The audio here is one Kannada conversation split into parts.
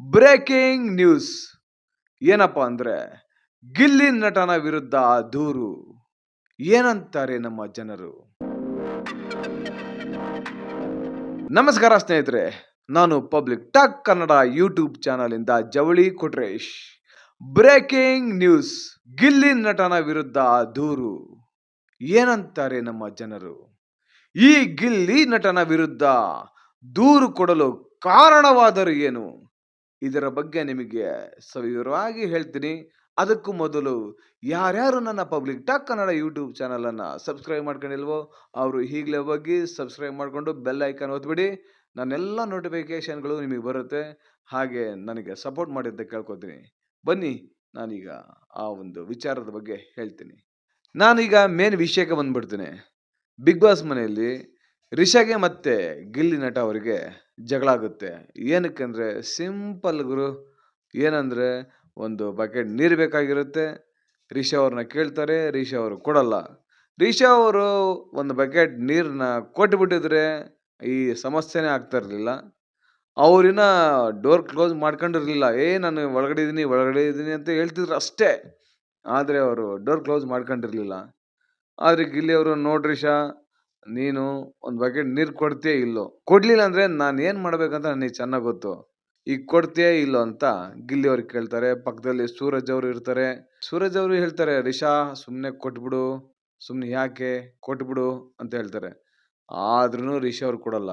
Breaking news. ಏನಪ್ಪ ಅಂದ್ರೆ, ಗಿಲ್ಲಿ ನಟನ ವಿರುದ್ಧ ದೂರು. ಏನಂತಾರೆ ನಮ್ಮ ಜನರು? ನಮಸ್ಕಾರ ಸ್ನೇಹಿತರೆ, ನಾನು public talk Kannada YouTube channel ಇಂದ ಜವಳಿ ಕೊಟ್ರೇಶ್. ಬ್ರೇಕಿಂಗ್ ನ್ಯೂಸ್, ಗಿಲ್ಲಿ ನಟನ ವಿರುದ್ಧ ದೂರು. ಏನಂತಾರೆ ನಮ್ಮ ಜನರು? ಈ ಗಿಲ್ಲಿ ನಟನ ವಿರುದ್ಧ ದೂರು ಕೊಡಲು ಕಾರಣವಾದರೂ ಏನು? ಇದರ ಬಗ್ಗೆ ನಿಮಗೆ ಸವಿವರವಾಗಿ ಹೇಳ್ತೀನಿ. ಅದಕ್ಕೂ ಮೊದಲು ಯಾರ್ಯಾರು ನನ್ನ ಪಬ್ಲಿಕ್ ಟಾಕ್ ಕನ್ನಡ ಯೂಟ್ಯೂಬ್ ಚಾನಲನ್ನು ಸಬ್ಸ್ಕ್ರೈಬ್ ಮಾಡ್ಕೊಂಡಿಲ್ವೋ ಅವರು ಈಗಲೇ ಹೋಗಿ ಸಬ್ಸ್ಕ್ರೈಬ್ ಮಾಡಿಕೊಂಡು ಬೆಲ್ ಐಕಾನ್ ಒತ್ಬಿಡಿ. ನನ್ನೆಲ್ಲ ನೋಟಿಫಿಕೇಷನ್ಗಳು ನಿಮಗೆ ಬರುತ್ತೆ. ಹಾಗೆ ನನಗೆ ಸಪೋರ್ಟ್ ಮಾಡಿದ್ದ ಕೇಳ್ಕೊತೀನಿ. ಬನ್ನಿ, ನಾನೀಗ ಆ ಒಂದು ವಿಚಾರದ ಬಗ್ಗೆ ಹೇಳ್ತೀನಿ. ನಾನೀಗ ಮೇನ್ ವಿಷಯಕ್ಕೆ ಬಂದ್ಬಿಡ್ತೀನಿ. ಬಿಗ್ ಬಾಸ್ ಮನೆಯಲ್ಲಿ ರಿಷಾಗೆ ಮತ್ತೆ ಗಿಲ್ಲಿ ನಟ ಅವರಿಗೆ ಜಗಳ ಆಗುತ್ತೆ. ಏನಕ್ಕಂದ್ರೆ ಸಿಂಪಲ್ ಗುರು, ಏನಂದ್ರೆ ಒಂದು ಬಕೆಟ್ ನೀರು ಬೇಕಾಗಿರುತ್ತೆ. ರಿಷಾ ಅವ್ರನ್ನ ಕೇಳ್ತಾರೆ, ರಿಷಾ ಅವರು ಕೊಡಲ್ಲ. ರಿಷಾ ಅವರು ಒಂದು ಬಕೆಟ್ ನೀರನ್ನ ಕೊಟ್ಬಿಟ್ಟಿದ್ರೆ ಈ ಸಮಸ್ಯೆನೇ ಆಗ್ತಾ ಇರಲಿಲ್ಲ. ಅವರಿನ ಡೋರ್ ಕ್ಲೋಸ್ ಮಾಡ್ಕೊಂಡಿರಲಿಲ್ಲ. ಏ, ನಾನು ಒಳಗಡೆ ಇದ್ದೀನಿ ಒಳಗಡೆ ಇದ್ದೀನಿ ಅಂತ ಹೇಳ್ತಿದ್ರು ಅಷ್ಟೇ. ಆದರೆ ಅವರು ಡೋರ್ ಕ್ಲೋಸ್ ಮಾಡ್ಕೊಂಡಿರಲಿಲ್ಲ. ಆದರೆ ಗಿಲ್ಲಿ ಅವರು, ನೋಡ್ರಿ ಶಾ ನೀನು ಒಂದು ಬಕೆಟ್ ನೀರು ಕೊಡ್ತೀಯಾ ಇಲ್ಲೋ? ಕೊಡ್ಲಿಲ್ಲ ಅಂದರೆ ನಾನು ಏನು ಮಾಡ್ಬೇಕಂತ ನನಗೆ ಚೆನ್ನಾಗಿ ಗೊತ್ತು. ಈಗ ಕೊಡ್ತೀಯಾ ಇಲ್ಲೋ ಅಂತ ಗಿಲ್ಲಿ ಅವ್ರಿಗೆ ಕೇಳ್ತಾರೆ ಪಕ್ಕದಲ್ಲಿ ಸೂರಜ್ ಅವರು ಇರ್ತಾರೆ. ಸೂರಜ್ ಅವರು ಹೇಳ್ತಾರೆ, ರಿಷಾ ಸುಮ್ಮನೆ ಕೊಟ್ಬಿಡು ಸುಮ್ಮನೆ ಯಾಕೆ ಕೊಟ್ಬಿಡು? ಅಂತ ಹೇಳ್ತಾರೆ. ಆದ್ರೂ ರಿಷಾ ಅವ್ರು ಕೊಡಲ್ಲ.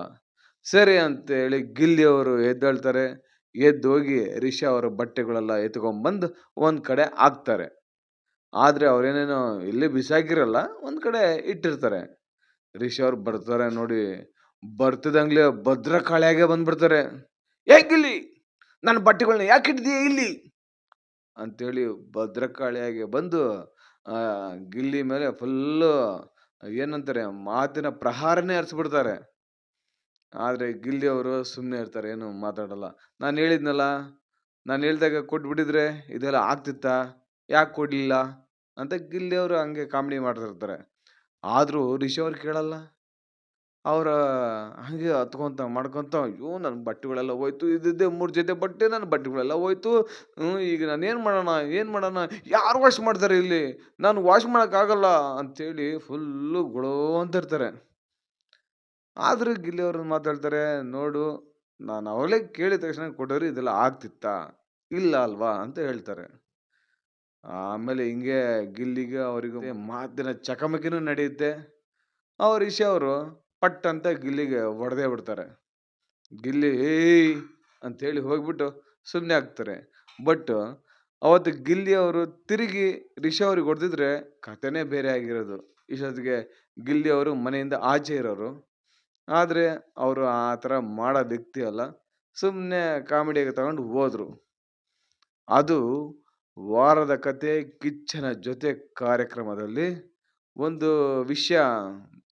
ಸರಿ ಅಂತೇಳಿ ಗಿಲ್ಲಿ ಅವರು ಎದ್ದೇಳ್ತಾರೆ. ಎದ್ದೋಗಿ ರಿಷಾ ಅವರ ಬಟ್ಟೆಗಳೆಲ್ಲ ಎತ್ಕೊಂಡ್ಬಂದು ಒಂದು ಕಡೆ ಹಾಕ್ತಾರೆ. ಆದರೆ ಅವ್ರೇನೇನೋ ಇಲ್ಲಿ ಬಿಸಾಕಿರಲ್ಲ, ಒಂದು ಕಡೆ ಇಟ್ಟಿರ್ತಾರೆ. ರಿಷಿ ಅವ್ರು ಬರ್ತಾರೆ ನೋಡಿ. ಬರ್ತಿದಂಗ್ಲೆ ಭದ್ರ ಕಾಳಿಯಾಗೆ ಬಂದ್ಬಿಡ್ತಾರೆ. ಹೇಗಿಲ್ಲಿ ನನ್ನ ಬಟ್ಟೆಗಳನ್ನ ಯಾಕೆ ಇಟ್ಟಿದೀಯ ಇಲ್ಲಿ? ಅಂತೇಳಿ ಭದ್ರಕಾಳಿಯಾಗೆ ಬಂದು ಗಿಲ್ಲಿ ಮೇಲೆ ಫುಲ್ಲು ಏನಂತಾರೆ, ಮಾತಿನ ಪ್ರಹಾರನೇ ಹರಿಸ್ಬಿಡ್ತಾರೆ. ಆದರೆ ಗಿಲ್ಲಿ ಅವರು ಸುಮ್ಮನೆ ಇರ್ತಾರೆ, ಏನು ಮಾತಾಡಲ್ಲ. ನಾನು ಹೇಳಿದ್ನಲ್ಲ, ನಾನು ಹೇಳ್ದಾಗ ಕೊಟ್ಬಿಟ್ಟಿದ್ರೆ ಇದೆಲ್ಲ ಆಗ್ತಿತ್ತಾ? ಯಾಕೆ ಕೊಡಲಿಲ್ಲ? ಅಂತ ಗಿಲ್ಲಿ ಅವರು ಹಂಗೆ ಕಾಮಿಡಿ ಮಾಡ್ತಿರ್ತಾರೆ. ಆದರೂ ರಿಷಿ ಅವ್ರು ಕೇಳಲ್ಲ. ಅವರ ಹಂಗೆ ಹತ್ಕೊಂತ ಮಾಡ್ಕೊಂತ, ಅಯ್ಯೋ ನನ್ನ ಬಟ್ಟೆಗಳೆಲ್ಲ ಹೋಯ್ತು, ಇದ್ದಿದ್ದೆ ಮೂರು ಜೊತೆ ಬಟ್ಟೆ ನನ್ನ ಬಟ್ಟೆಗಳೆಲ್ಲ ಹೋಯ್ತು. ಹ್ಞೂ ಈಗ ನಾನು ಏನು ಮಾಡೋಣ ಏನು ಮಾಡೋಣ? ಯಾರು ವಾಶ್ ಮಾಡ್ತಾರೆ ಇಲ್ಲಿ? ನಾನು ವಾಶ್ ಮಾಡೋಕ್ಕಾಗಲ್ಲ. ಅಂತೇಳಿ ಫುಲ್ಲು ಗೊಳೋ ಅಂತ ಇರ್ತಾರೆ ಆದರೂ ಗಿಲ್ಲಿ ಮಾತಾಡ್ತಾರೆ, ನೋಡು, ನಾನು ಅವಳೇ ಕೇಳಿದ ತಕ್ಷಣ ಕೊಟ್ಟರೆ ಇದೆಲ್ಲ ಆಗ್ತಿತ್ತಾ? ಇಲ್ಲ ಅಲ್ವಾ? ಅಂತ ಹೇಳ್ತಾರೆ. ಆಮೇಲೆ ಹಿಂಗೆ ಗಿಲ್ಲಿಗೆ ಅವರಿಗೆ ಮಾತಿನ ಚಕಮಕಿನೂ ನಡೆಯುತ್ತೆ. ಅವ್ರ ಇಶಿ ಅವರು ಪಟ್ ಅಂತ ಗಿಲ್ಲಿಗೆ ಹೊಡೆದೇ ಬಿಡ್ತಾರೆ. ಗಿಲ್ಲಿ ಏಯ್ ಅಂತೇಳಿ ಹೋಗ್ಬಿಟ್ಟು ಸುಮ್ಮನೆ ಆಗ್ತಾರೆ. ಬಟ್ ಅವತ್ತು ಗಿಲ್ಲಿ ಅವರು ತಿರುಗಿ ರಿಷಿ ಅವ್ರಿಗೆ ಹೊಡೆದಿದ್ರೆ ಕಥೆನೇ ಬೇರೆ ಆಗಿರೋದು. ಇಷ್ಟೊತ್ತಿಗೆ ಗಿಲ್ಲಿ ಅವರು ಮನೆಯಿಂದ ಆಚೆ ಇರೋರು. ಆದರೆ ಅವರು ಆ ಥರ ಮಾಡೋ ವ್ಯಕ್ತಿ ಅಲ್ಲ. ಸುಮ್ಮನೆ ಕಾಮಿಡಿಯಾಗಿ ತಗೊಂಡು ಹೋದರು. ಅದು ವಾರದ ಕತೆ, ಕಿಚ್ಚನ ಜೊತೆ ಕಾರ್ಯಕ್ರಮದಲ್ಲಿ ಒಂದು ವಿಷಯ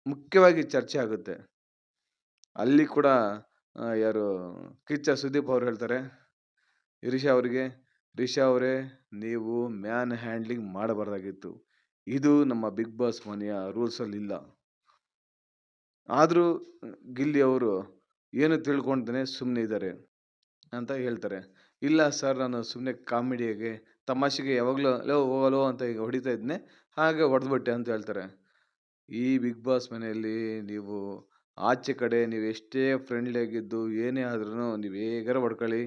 ಮುಖ್ಯವಾಗಿ ಚರ್ಚೆ ಆಗುತ್ತೆ. ಅಲ್ಲಿ ಕೂಡ ಯಾರು ಕಿಚ್ಚ ಸುದೀಪ್ ಅವ್ರು ಹೇಳ್ತಾರೆ ರಿಷಾ ಅವರಿಗೆ ರಿಷಾ ಅವರೇ, ನೀವು ಮ್ಯಾನ್ ಹ್ಯಾಂಡ್ಲಿಂಗ್ ಮಾಡಬಾರ್ದಾಗಿತ್ತು. ಇದು ನಮ್ಮ ಬಿಗ್ ಬಾಸ್ ಮನೆಯ ರೂಲ್ಸಲ್ಲಿ ಇಲ್ಲ. ಆದರೂ ಗಿಲ್ಲಿ ಅವರು ಏನು ತಿಳ್ಕೊಳ್ತಾನೆ ಸುಮ್ಮನೆ ಇದ್ದಾರೆ ಅಂತ ಹೇಳ್ತಾರೆ. ಇಲ್ಲ ಸರ್, ನಾನು ಸುಮ್ಮನೆ ಕಾಮಿಡಿಯಾಗೆ ತಮಾಷೆಗೆ ಯಾವಾಗಲೂ ಲೋ ಹೋಗಲೋ ಅಂತ ಈಗ ಹೊಡಿತಾ ಇದ್ನೆ. ಹಾಗೆ ಹೊಡೆದ್ಬಿಟ್ಟೆ ಅಂತ ಹೇಳ್ತಾರೆ. ಈ ಬಿಗ್ ಬಾಸ್ ಮನೆಯಲ್ಲಿ ನೀವು ಆಚೆ ಕಡೆ ನೀವು ಎಷ್ಟೇ ಫ್ರೆಂಡ್ಲಿ ಆಗಿದ್ದು ಏನೇ ಆದ್ರೂ ನೀವು ಹೇಗಾರ ಹೊಡ್ಕೊಳ್ಳಿ.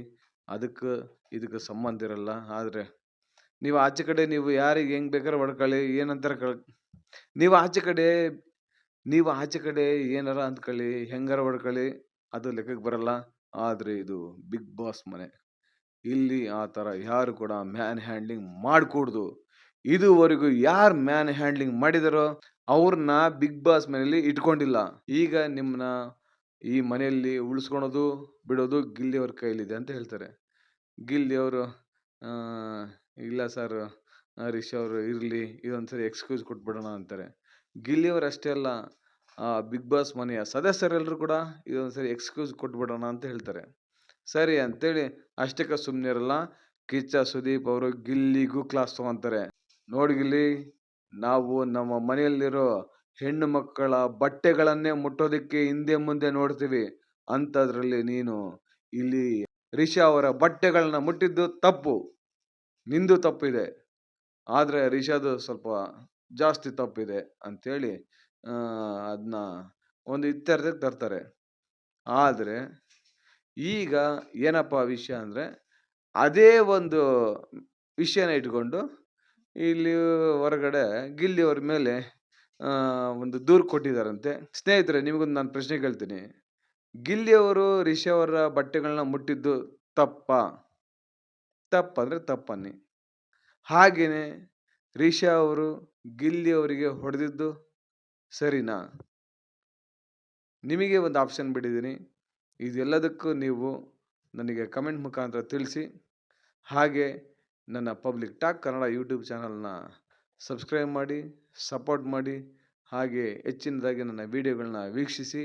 ಅದಕ್ಕೆ ಇದಕ್ಕೆ ಸಂಬಂಧ ಇರಲ್ಲ. ಆದರೆ ನೀವು ಆಚೆ ಕಡೆ ನೀವು ಯಾರಿಗೆ ಹೆಂಗೆ ಬೇಕಾದ್ರೆ ಹೊಡ್ಕೊಳ್ಳಿ. ಏನಂತಾರೆ ಕಳ್, ನೀವು ಆಚೆ ಕಡೆ, ನೀವು ಆಚೆ ಕಡೆ ಏನಾರ ಅಂದ್ಕೊಳ್ಳಿ. ಹೆಂಗಾರ ಹೊಡ್ಕೊಳ್ಳಿ. ಅದು ಲೆಕ್ಕಕ್ಕೆ ಬರಲ್ಲ. ಆದರೆ ಇದು ಬಿಗ್ ಬಾಸ್ ಮನೆ. ಇಲ್ಲಿ ಆ ಥರ ಯಾರು ಕೂಡ ಮ್ಯಾನ್ ಹ್ಯಾಂಡ್ಲಿಂಗ್ ಮಾಡಕೂಡ್ದು. ಇದುವರೆಗೂ ಯಾರು ಮ್ಯಾನ್ ಹ್ಯಾಂಡ್ಲಿಂಗ್ ಮಾಡಿದಾರೋ ಅವ್ರನ್ನ ಬಿಗ್ ಬಾಸ್ ಮನೆಯಲ್ಲಿ ಇಟ್ಕೊಂಡಿಲ್ಲ. ಈಗ ನಿಮ್ಮನ್ನ ಈ ಮನೆಯಲ್ಲಿ ಉಳಿಸ್ಕೊಳೋದು, ಬಿಡೋದು ಗಿಲ್ಲಿಯವ್ರ ಕೈಲಿದೆ ಅಂತ ಹೇಳ್ತಾರೆ. ಗಿಲ್ಲಿಯವರು ಇಲ್ಲ ಸರ್ ಹರೀಶ್ ಅವರು ಇರಲಿ, ಇದೊಂದ್ಸರಿ ಎಕ್ಸ್ಕ್ಯೂಸ್ ಕೊಟ್ಬಿಡೋಣ ಅಂತಾರೆ. ಗಿಲ್ಲಿಯವರು ಅಷ್ಟೇ ಅಲ್ಲ ಬಿಗ್ ಬಾಸ್ ಮನೆಯ ಸದಸ್ಯರೆಲ್ಲರೂ ಕೂಡ ಇದೊಂದ್ಸರಿ ಎಕ್ಸ್ಕ್ಯೂಸ್ ಕೊಟ್ಬಿಡೋಣ ಅಂತ ಹೇಳ್ತಾರೆ. ಸರಿ ಅಂತೇಳಿ ಅಷ್ಟಕ್ಕೆ ಸುಮ್ಮನೆ ಇರಲ್ಲ ಕಿಚ್ಚ ಸುದೀಪ್ ಅವರು ಗಿಲ್ಲಿಗೂ ಕ್ಲಾಸ್ ತಗೊಂತಾರೆ. ನೋಡಿ ಗಿಲ್ಲಿ ನಾವು ನಮ್ಮ ಮನೆಯಲ್ಲಿರೋ ಹೆಣ್ಣು ಮಕ್ಕಳ ಬಟ್ಟೆಗಳನ್ನೇ ಮುಟ್ಟೋದಕ್ಕೆ ಹಿಂದೆ ಮುಂದೆ ನೋಡ್ತೀವಿ. ಅಂಥದ್ರಲ್ಲಿ ನೀನು ಇಲ್ಲಿ ರಿಷಾ ಅವರ ಬಟ್ಟೆಗಳನ್ನ ಮುಟ್ಟಿದ್ದು ತಪ್ಪು. ನಿಂದು ತಪ್ಪಿದೆ. ಆದರೆ ರಿಷಾದು ಸ್ವಲ್ಪ ಜಾಸ್ತಿ ತಪ್ಪಿದೆ ಅಂಥೇಳಿ ಅದನ್ನ ಒಂದು ಇತ್ಯರ್ಥಕ್ಕೆ ತರ್ತಾರೆ. ಆದರೆ ಈಗ ಏನಪ್ಪ ವಿಷಯ ಅಂದರೆ ಅದೇ ಒಂದು ವಿಷಯನ ಇಟ್ಕೊಂಡು ಇಲ್ಲಿ ಹೊರಗಡೆ ಗಿಲ್ಲಿ ಅವ್ರ ಮೇಲೆ ಒಂದು ದೂರು ಕೊಟ್ಟಿದ್ದಾರಂತೆ. ಸ್ನೇಹಿತರೆ, ನಿಮಗೊಂದು ನಾನು ಪ್ರಶ್ನೆ ಕೇಳ್ತೀನಿ. ಗಿಲ್ಲಿ ಅವರು ರಿಷಾ ಅವರ ಬಟ್ಟೆಗಳನ್ನ ಮುಟ್ಟಿದ್ದು ತಪ್ಪ? ತಪ್ಪಂದ್ರೆ ತಪ್ಪನ್ನಿ ಹಾಗೆಯೇ ರಿಷಾ ಅವರು ಗಿಲ್ಲಿ ಅವರಿಗೆ ಹೊಡೆದಿದ್ದು ಸರಿನಾ? ನಿಮಗೆ ಒಂದು ಆಪ್ಷನ್ ಬಿಟ್ಟಿದ್ದೀನಿ ಇದೆಲ್ಲದಕ್ಕೂ ನೀವು ನನಗೆ ಕಮೆಂಟ್ ಮುಖಾಂತರ ತಿಳಿಸಿ. ಹಾಗೆ ನನ್ನ ಪಬ್ಲಿಕ್ ಟಾಕ್ ಕನ್ನಡ ಯೂಟ್ಯೂಬ್ ಚಾನಲ್ನ ಸಬ್ಸ್ಕ್ರೈಬ್ ಮಾಡಿ, ಸಪೋರ್ಟ್ ಮಾಡಿ, ಹಾಗೆ ಹೆಚ್ಚಿನದಾಗಿ ನನ್ನ ವೀಡಿಯೋಗಳನ್ನ ವೀಕ್ಷಿಸಿ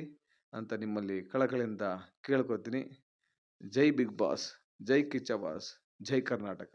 ಅಂತ ನಿಮ್ಮಲ್ಲಿ ಕಳಕಳಿಯಿಂದ ಕೇಳ್ಕೊತೀನಿ. ಜೈ ಬಿಗ್ ಬಾಸ್, ಜೈ ಕಿಚ್ಚ ಬಾಸ್, ಜೈ ಕರ್ನಾಟಕ.